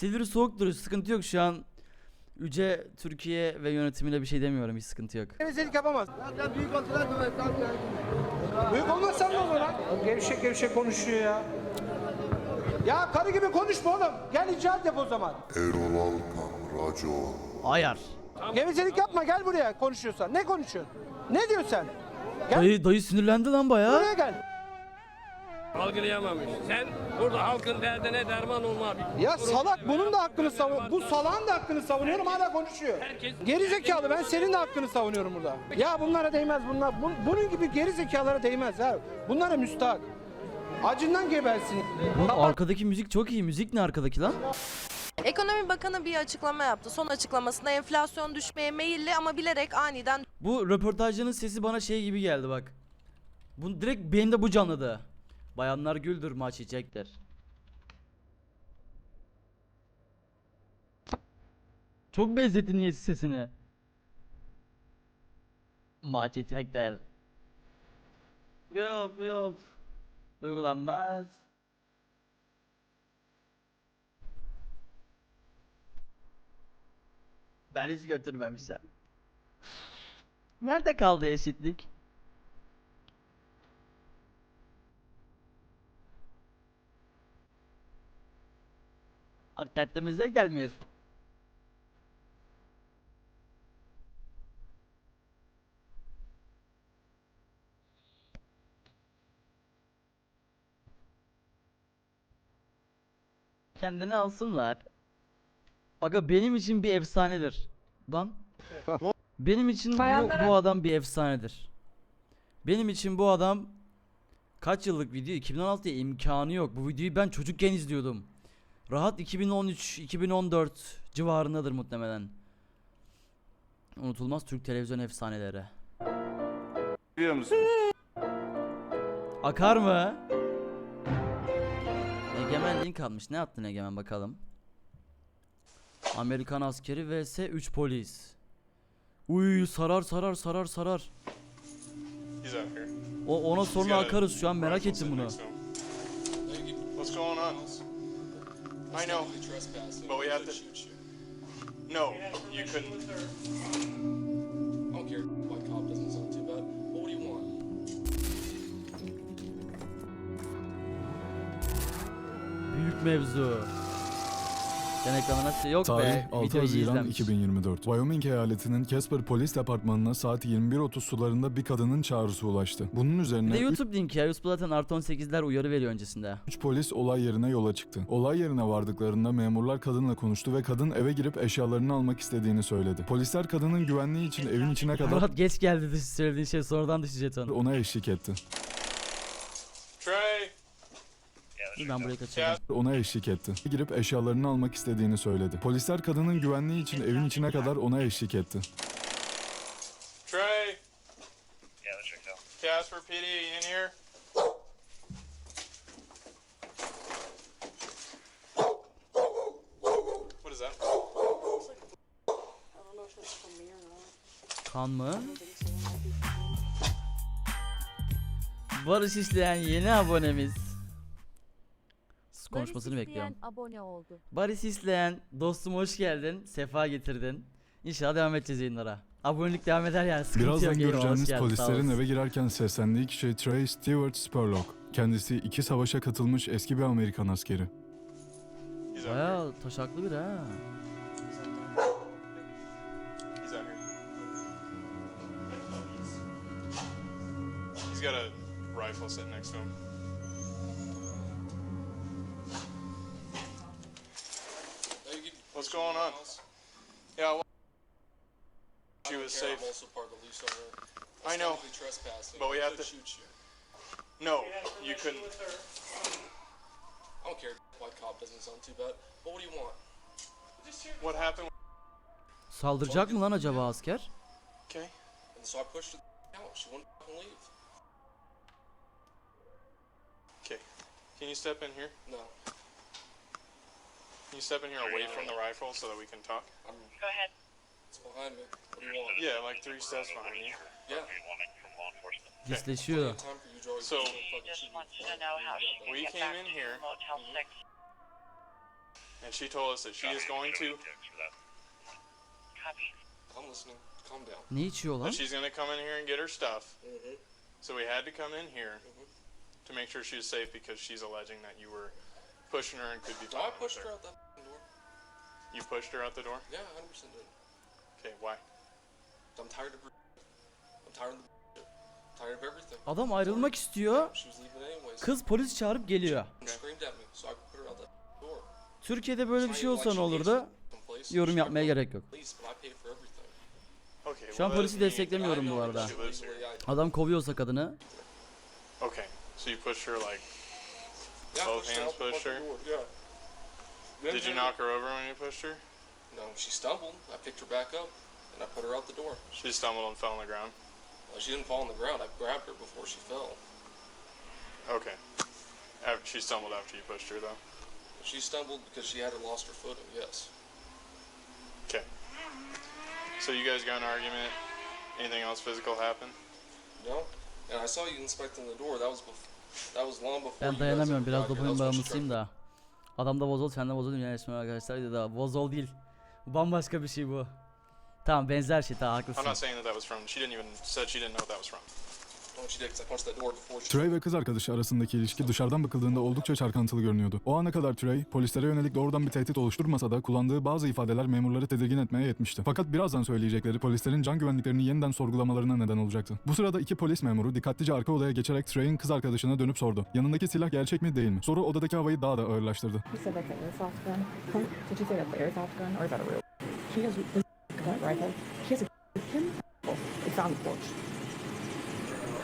Silivri soğuktur sıkıntı yok şu an. Yüce Türkiye ve yönetimine bir şey demiyorum hiç sıkıntı yok. Gevezelik yapamaz. Büyük olmazsan ne olur lan? Gevşek gevşek konuşuyor ya. Ya karı gibi konuşma oğlum. Gel icraat yap o zaman. Erol Alkan Racon. Ayar. Gevezelik yapma gel buraya konuşuyorsan. Ne konuşuyorsun? Ne diyorsun sen? Gel Dayı, dayı sinirlendi lan buraya bayağı. gel. Algılayamamış. Sen burada halkın derdine derman olma. Ya salak bunun da hakkını savun. Bu salağın da hakkını savunuyorum hala konuşuyor. Geri zekalı ben senin de hakkını savunuyorum burada. Ya bunlara değmez bunlar. Bun- bunun gibi geri zekalara değmez ha. Bunlara müstahak. Acından gebersin. Oğlum arkadaki müzik çok iyi. Müzik ne arkadaki lan? Ekonomi Bakanı bir açıklama yaptı. Son açıklamasında enflasyon düşmeye meyilli ama bilerek aniden Bu röportajcının sesi bana şey gibi geldi bak. Bu direkt beynimde bu canladı. Bayanlar güldür maç yiyecekler. Çok benzettin niye sesini? Maç yiyecekler. Yok yok. Uygulanmaz. Ben hiç götürmemişim. Nerede kaldı eşitlik? Akdentimize gelmiyor. Kendini alsınlar. Aga benim için bir efsanedir. Lan. Benim için bu, bu adam bir efsanedir. Benim için bu adam kaç yıllık video? 2016 diye imkanı yok. Bu videoyu ben çocukken izliyordum. Rahat 2013-2014 civarındadır muhtemelen. Unutulmaz Türk televizyon efsaneleri. Biliyor musun? Akar mı? Egemen link almış. Ne attın Egemen bakalım. Amerikan askeri vs 3 polis. Uy sarar sarar sarar sarar. O ona sonra akarız şu an merak ettim bunu. I know, but we have to. shoot No, you couldn't. I don't care. White cop doesn't sound too bad. What do you want? Büyük mevzu. Sen ekrana nasıl yok Tarih be. 6 Video iyi Haziran izlenmiş. 2024. Wyoming eyaletinin Casper Polis Departmanı'na saat 21.30 sularında bir kadının çağrısı ulaştı. Bunun Bir de üzerine YouTube linki ya. YouTube zaten artı 18'ler uyarı veriyor öncesinde. 3 polis olay yerine yola çıktı. Olay yerine vardıklarında memurlar kadınla konuştu ve kadın eve girip eşyalarını almak istediğini söyledi. Polisler kadının güvenliği için evin içine kadar Murat geç geldi dış- söylediğin şey sonradan jeton. ona eşlik etti. Trey, Dur ben burayı kaçırdım. Ona eşlik etti. Girip eşyalarını almak istediğini söyledi. Polisler kadının güvenliği için evin içine kadar ona eşlik etti. Trey. Casper PD, you in here? What is that? Kan mı? Barış isteyen yeni abonemiz. Konuşmasını bekliyorum. abone oldu. Barış isteyen dostum hoş geldin. Sefa getirdin. İnşallah devam edeceğiz yayınlara. Abonelik devam eder yani sıkıntı Birazdan yok. Göreceğiniz geldin, polislerin eve girerken seslendiği kişi Trey Stewart Spurlock. Kendisi iki savaşa katılmış eski bir Amerikan askeri. Bayağı taşaklı bir ha. He's out here. He's got a rifle sitting next to him. What's going on? Yeah, well, she was care, safe. I'm also part of the lease owner. I know, trespassing. but we have to- shoot you. No, you couldn't. I don't care. White cop doesn't sound too bad. But what do you want? What happened? Saldıracak mı lan acaba asker? Okay. And so I pushed her out. She wouldn't leave. Okay. Can you step in here? No. Can you step in here away from the rifle so that we can talk? I'm. Go ahead. It's behind me. What do you want? Yeah, like three steps behind you. Yeah. Disleşiyor. Time for. So- Don't fucking shoot me. We came in here, Mm-hmm. and and she told us that she is going to I'm listening. Calm down. Ne içiyor lan? that she's going to come in here and get her stuff. So we had to come in here to make sure she was safe because she's alleging that you were pushing her and could be. No, I pushed her. her out that door. You pushed her out the door. Yeah, 100% did. Okay, why? I'm tired of. I'm tired of. Tired of everything. Adam ayrılmak istiyor. She was leaving anyways. Kız polis çağırıp geliyor. And screamed at me, so I put her out that door. Türkiye'de böyle bir şey olsa ne olurdu? Yorum yapmaya gerek yok. Şu an polisi desteklemiyorum bu arada. Adam kovuyorsa kadını. Okay, so you pushed her like. I Both pushed her hands out the pushed her? fucking door, Yeah. Then Did you knock her over when you pushed her? No, she stumbled. I picked her back up, and I put her out the door. She stumbled and fell on the ground. Well, she didn't fall on the ground. I grabbed her before she fell. Okay. After, she stumbled after you pushed her though. She stumbled because she had lost her footing. Yes. Okay. So you guys got an argument. Anything else physical happen? No. And I saw you inspecting the door. That was bef- that was long before. Ben dayanamıyorum. Biraz dopamin bağımlısıyım da. Adamda vozol, sende vozol dünya yaşamıyor arkadaşlar dedi daha. Vozol değil. Bu Bambaşka bir şey bu. Tamam benzer şey tamam I'm haklısın. not saying that that was from. She didn't even said she didn't know that was from. Trey ve kız arkadaşı arasındaki ilişki dışarıdan bakıldığında oldukça çalkantılı görünüyordu. O ana kadar Trey, polislere yönelik doğrudan bir tehdit oluşturmasa da kullandığı bazı ifadeler memurları tedirgin etmeye yetmişti. Fakat birazdan söyleyecekleri polislerin can güvenliklerini yeniden sorgulamalarına neden olacaktı. Bu sırada iki polis memuru dikkatlice arka odaya geçerek Trey'in kız arkadaşına dönüp sordu. Yanındaki silah gerçek mi değil mi? Soru odadaki havayı daha da ağırlaştırdı.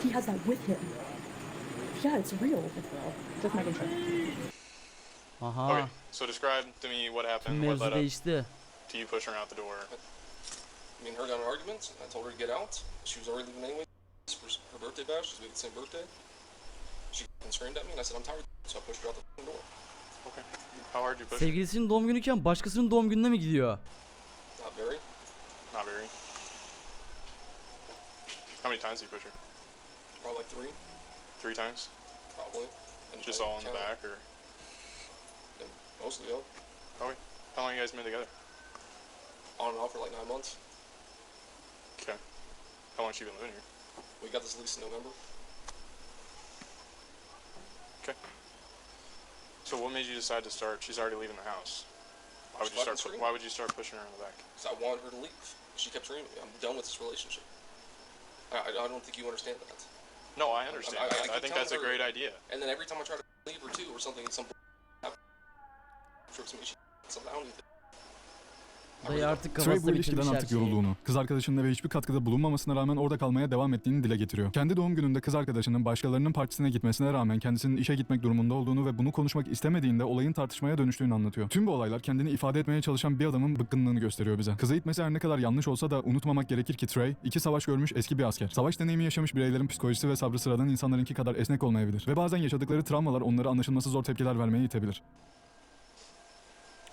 He has that with him. Yeah, it's real. Just making sure. Aha. Okay. So describe to me what happened. What led up değişti. to you pushing her out the door. Me and her got in an argument. I told her to get out. She was already leaving anyway. For her birthday bash, had the same birthday. She screamed at me, and I said, I'm tired. So I pushed her out the door. Okay. How hard you push? her? Sevgilisinin doğum günüyken başkasının doğum gününe mi gidiyor? Not very. Not very. How many times did you push her? Probably like three. Three times. Probably. And Just all in the back, or Yeah, Mostly, yeah. okay. How long you guys been together? On and off for like nine months. Okay. How long have you been living here? We got this lease in November. Okay. So what made you decide to start? She's already leaving the house. Why would you start? Why would you start pushing her in the back? Because I wanted her to leave. She kept screaming me. I'm done with this relationship. I, I, I don't think you understand that. No, I understand. I- I- I. I think that's a great idea. And then every time I try to leave her too, or something, some trips me. She something. I don't even. I really Dayı artık Trey bu ilişkiden bitirmiş her artık şeyi. yorulduğunu, kız arkadaşının eve hiçbir katkıda bulunmamasına rağmen orada kalmaya devam ettiğini dile getiriyor. Kendi doğum gününde kız arkadaşının başkalarının partisine gitmesine rağmen kendisinin işe gitmek durumunda olduğunu ve bunu konuşmak istemediğinde olayın tartışmaya dönüştüğünü anlatıyor. Tüm bu olaylar kendini ifade etmeye çalışan bir adamın bıkkınlığını gösteriyor bize. Kızı itmesi her ne kadar yanlış olsa da unutmamak gerekir ki Trey, iki savaş görmüş eski bir asker. Savaş deneyimi yaşamış bireylerin psikolojisi ve sabrı sıradan insanlarınki kadar esnek olmayabilir. Ve bazen yaşadıkları travmalar onları anlaşılması zor tepkiler vermeye itebilir.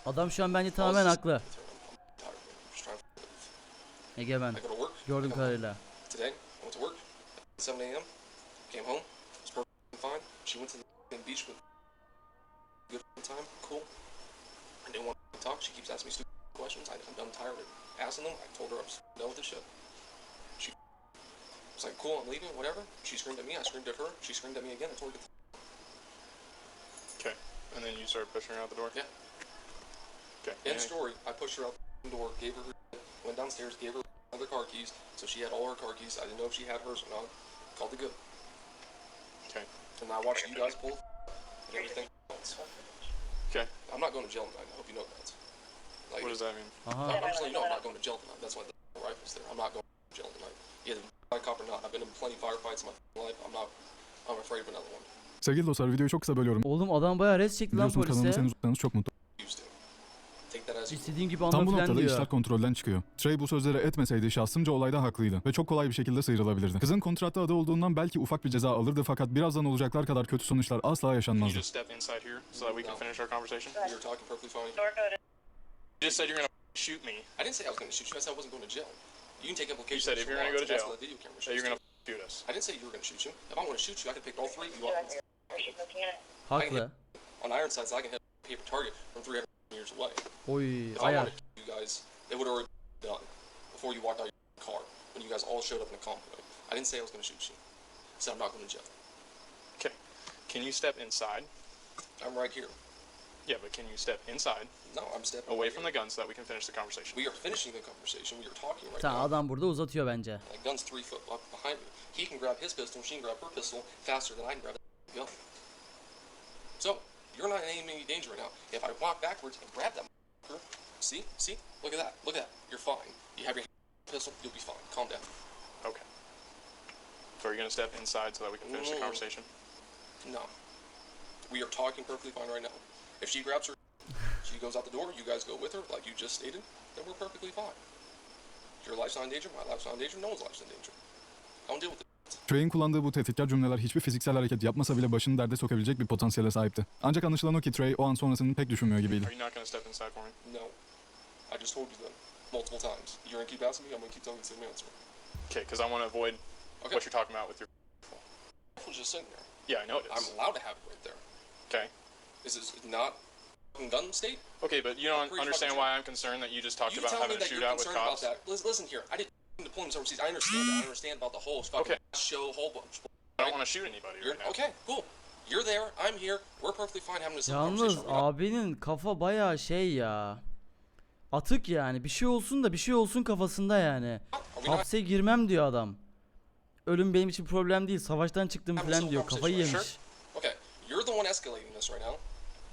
Adam şu an bence tamamen haklı. Leave. Egemen. I go to work. Gördüğüm come home. kadarıyla. Today, I went to work 7 a.m. Came home. Was perfectly fine. She went to the beach with good time. Cool. I didn't want to talk. She keeps asking me stupid questions. I, I'm done tired of asking them. I told her I'm done with this shit. She was like, cool, I'm leaving, whatever. She screamed at me. I screamed at her. She screamed at me again. I told her to get the Okay. And then you started pushing her out the door. Yeah. Okay. End Any- story. I pushed her out the door, gave her her, went downstairs, gave her other car keys, so she had all her car keys. I didn't know if she had hers or not. Called the good. Okay. And I watched you guys pull and everything else. Okay. I'm not going to jail tonight. I hope you know that. Like, What does that mean? Aha. I'm just letting you know I'm not going to jail tonight. That's why the rifle's there. I'm not going to jail tonight. Either by cop or not. I've been in plenty of firefights in my life. I'm not. I'm afraid of another one. Sevgili dostlar videoyu çok kısa bölüyorum. Oğlum adam bayağı res çekti lan Biliyorsunuz kanalımı polise. uzatsanız çok mutlu. Used to. Take that as you. İstediğin gibi Tam anla bu falan noktada diyor. işler kontrolden çıkıyor. Trey bu sözleri etmeseydi şahsımca olayda haklıydı ve çok kolay bir şekilde sıyrılabilirdi. Kızın kontratta adı olduğundan belki ufak bir ceza alırdı fakat birazdan olacaklar kadar kötü sonuçlar asla Can you yaşanmazdı. just step inside here so that we can finish our conversation? You're talking perfectly fine. You just said you're gonna shoot me. I didn't say I was going to shoot you. I said I wasn't going to jail. You can take implications. said if you're gonna go to jail, the video camera That shows you're too. gonna shoot us. I didn't say you were going to shoot you. If I want to shoot you, I could pick all three of you off. Haklı. On Ironsides, I can hit a paper target from 300 meters years away. Oy If I ayar. wanted to, you guys, it would already be done before you walked out your car when you guys all showed up in a convoy. I didn't say I was going to shoot you. I said I'm not going to jail. Okay. Can you step inside? I'm right here. Yeah, but can you step inside, No, I'm stepping away right from here. the gun, so that we can finish the conversation? We are finishing the conversation. We are talking right Tamam now. adam burada uzatıyor bence. That gun's three foot up behind me. He can grab his pistol, she can grab her pistol faster than I can grab that gun. So, you're not in any danger right now. If I walk backwards and grab that motherfucker, see, see, look at that, look at that. You're fine. You have your pistol, you'll be fine. Calm down. Okay. So are you gonna step inside so that we can finish the Mm. conversation? No. We are talking perfectly fine right now. If she grabs her, she goes out the door, you guys go with her, like you just stated, then we're perfectly fine. Your life's not in danger, my life's not in danger, no one's life's in danger. I don't deal with it. Trey'in kullandığı bu tehditkar cümleler hiçbir fiziksel hareket yapmasa bile başını derde sokabilecek bir potansiyele sahipti. Ancak anlaşılan o ki Trey o an sonrasını pek düşünmüyor gibiydi. Are you not gonna step inside for me? No. I just told you that multiple times. You're gonna keep asking me, I'm gonna keep telling you the same answer. Okay, because I want to avoid Okay. what you're talking about with your. I was just sitting there. Yeah, I know it I'm is. allowed to have it right there. Okay. Is this not fucking gun state? Okay, but you don't understand why I'm concerned that you just talked you about having a shootout with concerned about cops. that. Listen, listen here. I did deployments overseas. I understand that. I understand about the whole fucking Okay. show, whole bunch. I don't want to shoot anybody right now. okay, cool. You're there. I'm here. We're perfectly fine having this conversation. Yalnız abinin kafa baya şey ya. Atık yani. Bir şey olsun da bir şey olsun kafasında yani. Hapse girmem diyor adam. Ölüm benim için problem değil. Savaştan çıktım falan diyor. Kafayı yemiş. Okay, you're the one escalating this right now.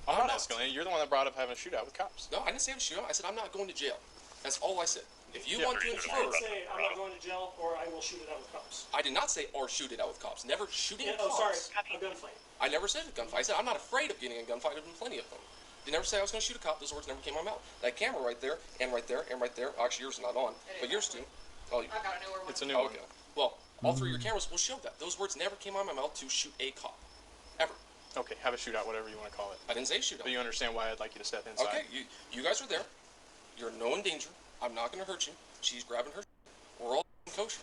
I'm not escalating. You're the one that brought up having a shootout with cops. No, I didn't say to shoot him. I said I'm not going to jail. That's all I said. If you Yeah, want to but- infer, say I'm not going to jail or I will shoot it out with cops. I did not say or shoot it out with cops. Never shooting Yeah, at oh, sorry, a gunfight. I never said a gunfight. I said I'm not afraid of getting a gunfight. There's been plenty of them. Did never say I was going to shoot a cop. Those words never came out of my mouth. That camera right there, and right there, and right there. Actually, yours is not on, but yours do. Oh, you, It's a new oh, one. okay. Well, all three of your cameras will show that. Those words never came out of my mouth to shoot a cop, ever. Okay, have a shootout, whatever you want to call it. I didn't say shoot. But you understand why I'd like you to step inside. Okay, you you guys are there. You're no in danger. I'm not going to hurt you. She's grabbing her. We're all kosher.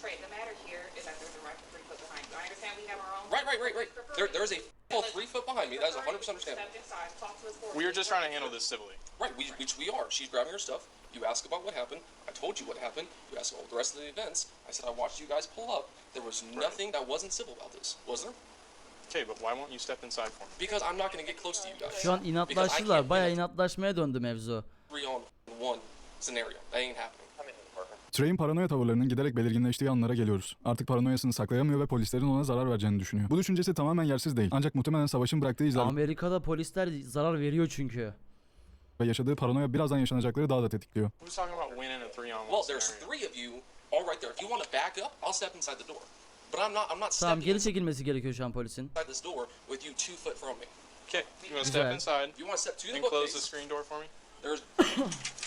Trey, the matter here is that there's a rifle three foot behind you. I understand we have our own. Right, right, right, right. There, there's a full three foot behind me. That is 100 percent understandable. Step inside, talk to us. We were just trying to handle this civilly. Right, we, which we are. She's grabbing her stuff. You ask about what happened. I told you what happened. You asked about the rest of the events. I said I watched you guys pull up. There was nothing that wasn't civil about this, was there? Okay, but why won't you step inside for me? Because I'm not going to get close to you guys. Şu an Because I inatlaştılar. can't Baya win a inatlaşmaya döndü mevzu. Three on one scenario. That ain't happening. Trey'in paranoya tavırlarının giderek belirginleştiği anlara geliyoruz. Artık paranoyasını saklayamıyor ve polislerin ona zarar vereceğini düşünüyor. Bu düşüncesi tamamen yersiz değil. Ancak muhtemelen savaşın bıraktığı izler Amerika'da polisler zarar veriyor çünkü. ve yaşadığı paranoya birazdan yaşanacakları daha da tetikliyor. Who's talking about winning a three on one Well, there's scenario? three of you all right there. If you want to back up, I'll step inside the door. But I'm not. I'm not Tamam stepping geri çekilmesi gerekiyor şu an polisin. inside this door with you two foot from me. Okay, you want to Güzel. step inside If you want to step to the and close the bookcase, screen door for me? there's.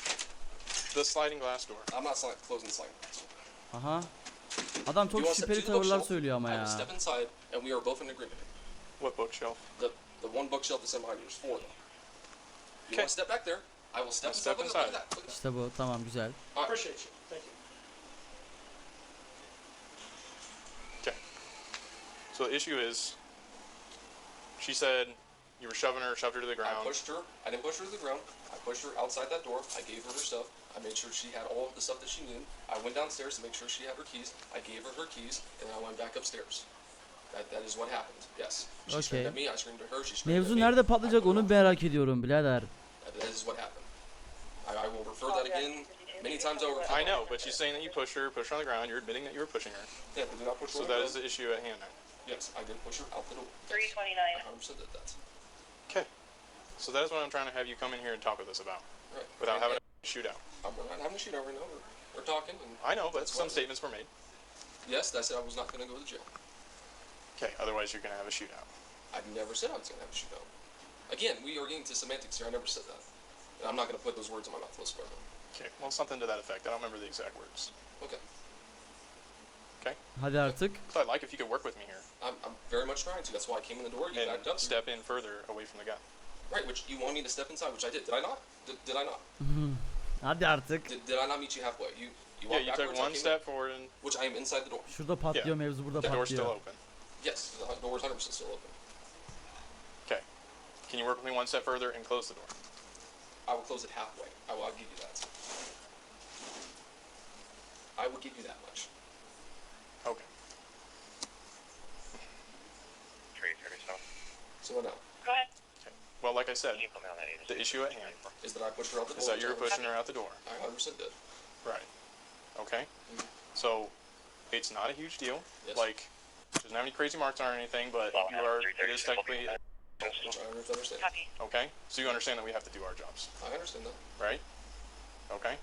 The sliding glass door. I'm not sli- closing the sliding. Aha. Adam You çok want to step şüpheli the tavırlar bookshelf, söylüyor ama I will ya. step inside, and we are both in agreement. What bookshelf? The the one bookshelf that's in behind you. There's four of them. You Okay. want to step back there? I will step I'll inside. step Look look at inside. that. Look at that. İşte bu tamam güzel. All right. Appreciate you. Thank you. Okay. So the issue is, she said you were shoving her, shoved her to the ground. I ground. pushed her. I didn't push her to the ground. I pushed her outside that door. I gave her her stuff. I made sure she had all of the stuff that she needed. I went downstairs to make sure she had her keys. I gave her her keys, and then I went back upstairs. That, that is what happened. Yes. She screamed Okay. at me. I screamed at her. She screamed Mevzu at me. nerede patlayacak onu merak ediyorum birader. That, that is what happened. I, I will refer that again many times over. I know, but she's saying that you pushed her, pushed her on the ground. You're admitting that you were pushing her. Yeah, but did I push her So on the that ground? is the issue at hand now. Yes, I did push her out the door. Three twenty I nine. 100% did that. Okay. So that is what I'm trying to have you come in here and talk with us about, Right. without And- having a shootout. I'm we're not having a shootout right now. We're, we're talking, and I know, but That's some what- statements were made. yes, I said I was not going to go to jail. Okay, otherwise you're gonna have a shootout. I've never said I was going to have a shootout. Again, we are getting to semantics here. I never said that. And I'm not going to put those words in my mouth. Let's go. Okay, well something to that effect. I don't remember the exact words. Okay. Okay. Hadi artık. So I'd like if you could work with me here I'm, I'm very much trying to. That's why I came in the door. You and backed up. step in further away from the gun. Right, which you wanted me to step inside, which I did. Did I not? Did, did I not? Hadi artık. Did, did I not meet you halfway? You you Yeah, walked you took backwards. I one came step forward and which I am inside the door. Şurada patlıyor mevzu burada the door's still open. Yes, the door is 100% still open. Okay. Can you work with me one step further and close the door? I will close it halfway. I will I'll give you that. I will give you that much. Okay. So what now? Go ahead. Well, like I said, the issue at hand Is that I pushed her out the door? is that you're pushing her out the door. I 100% did. Right. Okay. Mm-hmm. So it's not a huge deal. Yes. Like, she doesn't have any crazy marks on her or anything, but you are. It is technically. I understand. Okay. So you understand that we have to do our jobs, I understand that. right? Okay.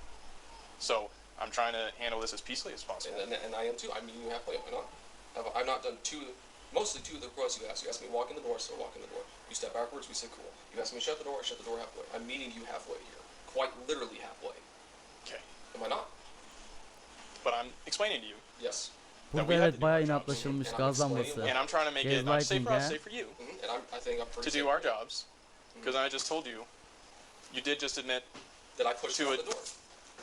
So I'm trying to handle this as peacefully as possible. And, and, and I am too. I mean, meeting you halfway. Am I not? I've, I've not done two, mostly two of the requests you asked. You asked me to walk in the door, so I walk in the door. You step backwards, we say cool. You asked me to shut the door, I shut the door halfway. I'm meeting you halfway here. Quite literally halfway. Okay. Am I not? But I'm explaining to you, Yes. Burada we have to evet do bayağı our jobs. inatlaşılmış gazlanması. and I'm trying to make it not safe for us, safe for you, hmm And I'm, I think I'm to pretty do our jobs. Because I just told you, you did just admit, that I pushed to you out it. the door.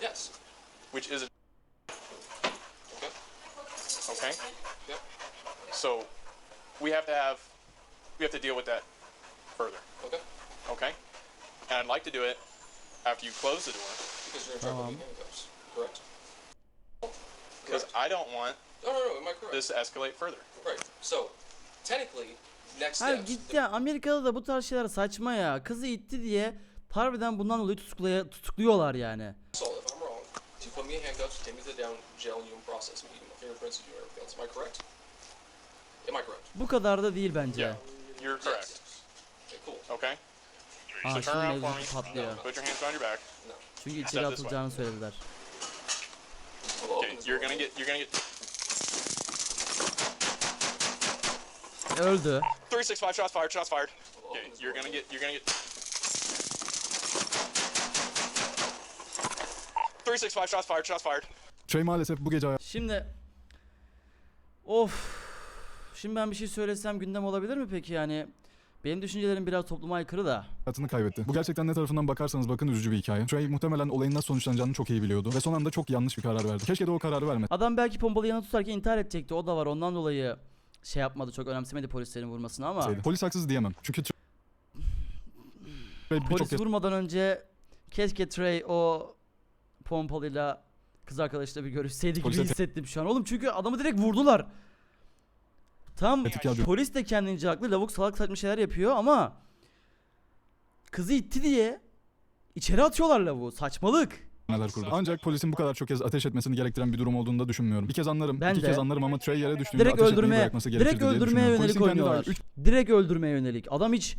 Yes. which is a Okay. okay. Yep. So we have to have, we have to deal with that further. Okay. Okay? And I'd like to do it after you close the door Because you're in trouble with handcuffs. Correct. because I don't want No, no, no. Am I correct? this to escalate further. Right. So, technically, next Hayır steps. gitti ya Amerika'da da bu tarz şeyler saçma ya. Kızı itti diye harbiden bundan dolayı tutuklaya, tutukluyorlar yani. So, if I'm wrong, to put me in handcuffs, take me to the down jail, and you process me, you my fingerprints, you everything else. Am I correct? Am I correct? Bu kadar da değil bence. Yeah. You're correct. Yes. Okay? Aa So turn şimdi around for me. mevzusu patlıyor. Put your hands behind your back. No. Çünkü içeri atılacağını söylediler. Okay, you're gonna get you're gonna get Öldü. three six five shots fired, shots fired. Okay, you're gonna get you're gonna get three six five shots fired, shots fired. Trey maalesef bu gece Şimdi of Şimdi ben bir şey söylesem gündem olabilir mi peki yani? Benim düşüncelerim biraz topluma aykırı da. hayatını kaybetti. Bu gerçekten ne tarafından bakarsanız bakın üzücü bir hikaye. Trey muhtemelen olayın nasıl sonuçlanacağını çok iyi biliyordu ve son anda çok yanlış bir karar verdi. Keşke de o kararı vermeseydi. Adam belki pompalı yanına tutarken intihar edecekti. O da var. Ondan dolayı şey yapmadı. Çok önemsemedi polislerin vurmasını ama. Polis haksız diyemem. Çünkü Trey birçok Polis kez vurmadan önce keşke Trey o pompalıyla kız arkadaşıyla bir görüşseydi gibi Polise hissettim şu an. Oğlum çünkü adamı direkt vurdular. Tam polis de kendince haklı. Lavuk salak saçma şeyler yapıyor ama kızı itti diye içeri atıyorlar lavuğu. Saçmalık. neler kurdu. Ancak polisin bu kadar çok kez ateş etmesini gerektiren bir durum olduğunu da düşünmüyorum. Bir kez anlarım, Ben iki de. kez anlarım ama Trey yere düştüğünde Direkt ateş etmeyi öldürmeye, bırakması gerekirdi direkt diye öldürmeye düşünüyorum. yönelik Polisin kendi dair oynuyorlar. üç Direkt öldürmeye yönelik. Adam hiç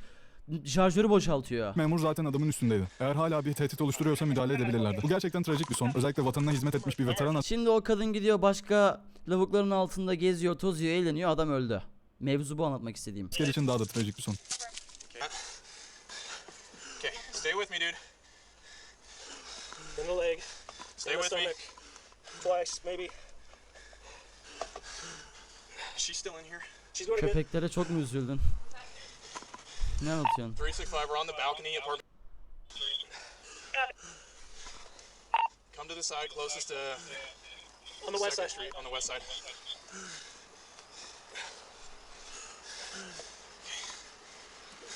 şarjörü boşaltıyor. memur zaten adamın üstündeydi. Eğer hala bir tehdit oluşturuyorsa müdahale edebilirlerdi. Bu gerçekten trajik bir son. Özellikle vatanına hizmet etmiş bir veteran Şimdi o kadın gidiyor başka lavukların altında geziyor, tozuyor, eğleniyor. Adam öldü. Mevzu bu anlatmak istediğim. asker için daha da trajik bir son. Okay, stay with me, dude. In the leg. Stay with me. Twice, maybe. She's still in here. Köpeklere çok mu üzüldün? Ne anlatıyorsun? Three six five. We're on the balcony. Apartment. Come to the side closest to On the west side. Street. On the west side.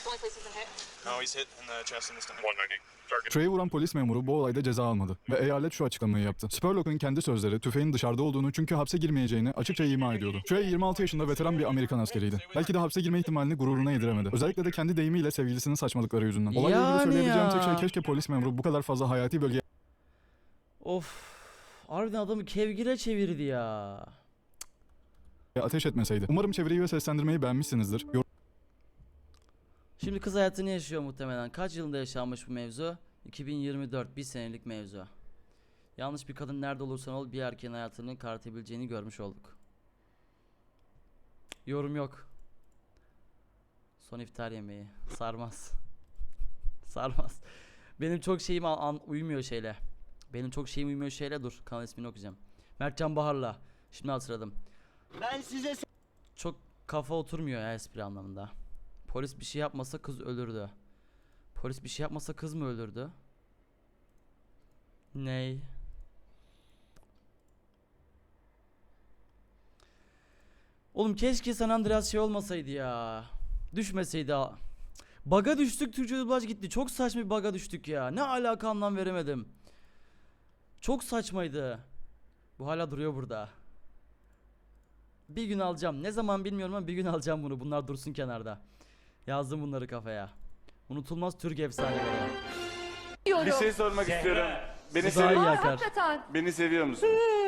The only place he's been hit. No, he's hit in the chest and the stomach. 190. Trey'i vuran polis memuru bu olayda ceza almadı ve eyalet şu açıklamayı yaptı. Spurlock'un kendi sözleri tüfeğin dışarıda olduğunu çünkü hapse girmeyeceğini açıkça ima ediyordu. Trey 26 yaşında veteran bir Amerikan askeriydi. Belki de hapse girme ihtimalini gururuna yediremedi. Özellikle de kendi deyimiyle sevgilisinin saçmalıkları yüzünden. Olayla Yani ilgili söyleyebileceğim tek ya. şey keşke polis memuru bu kadar fazla hayati bölgeye Of. Harbiden adamı kevgire çevirdi ya. ateş etmeseydi. Umarım çeviriyi ve seslendirmeyi beğenmişsinizdir. Şimdi kız hayatını yaşıyor muhtemelen. Kaç yılında yaşanmış bu mevzu? 2024. Bir senelik mevzu. Yanlış bir kadın nerede olursan ol bir erkeğin hayatını karartabileceğini görmüş olduk. Yorum yok. Son iftar yemeği. Sarmaz. Sarmaz. Benim çok şeyim an, uymuyor şeyle. Benim çok şeyim uymuyor şeyle. Dur kanal ismini okuyacağım. Mertcan Bahar'la. Şimdi hatırladım. Ben size Çok kafa oturmuyor ya espri anlamında. Polis bir şey yapmasa kız ölürdü. Polis bir şey yapmasa kız mı ölürdü? Ney? Oğlum keşke San Andreas şey olmasaydı ya. Düşmeseydi. Baga düştük Türkçe dublaj gitti. Çok saçma bir baga düştük ya. Ne alaka anlam veremedim. Çok saçmaydı. Bu hala duruyor burada. Bir gün alacağım. Ne zaman bilmiyorum ama bir gün alacağım bunu. Bunlar dursun kenarda. Yazdım bunları kafaya. Unutulmaz Türk efsaneleri. Bir şey sormak istiyorum. Beni seviyor, yakar. beni seviyor musun?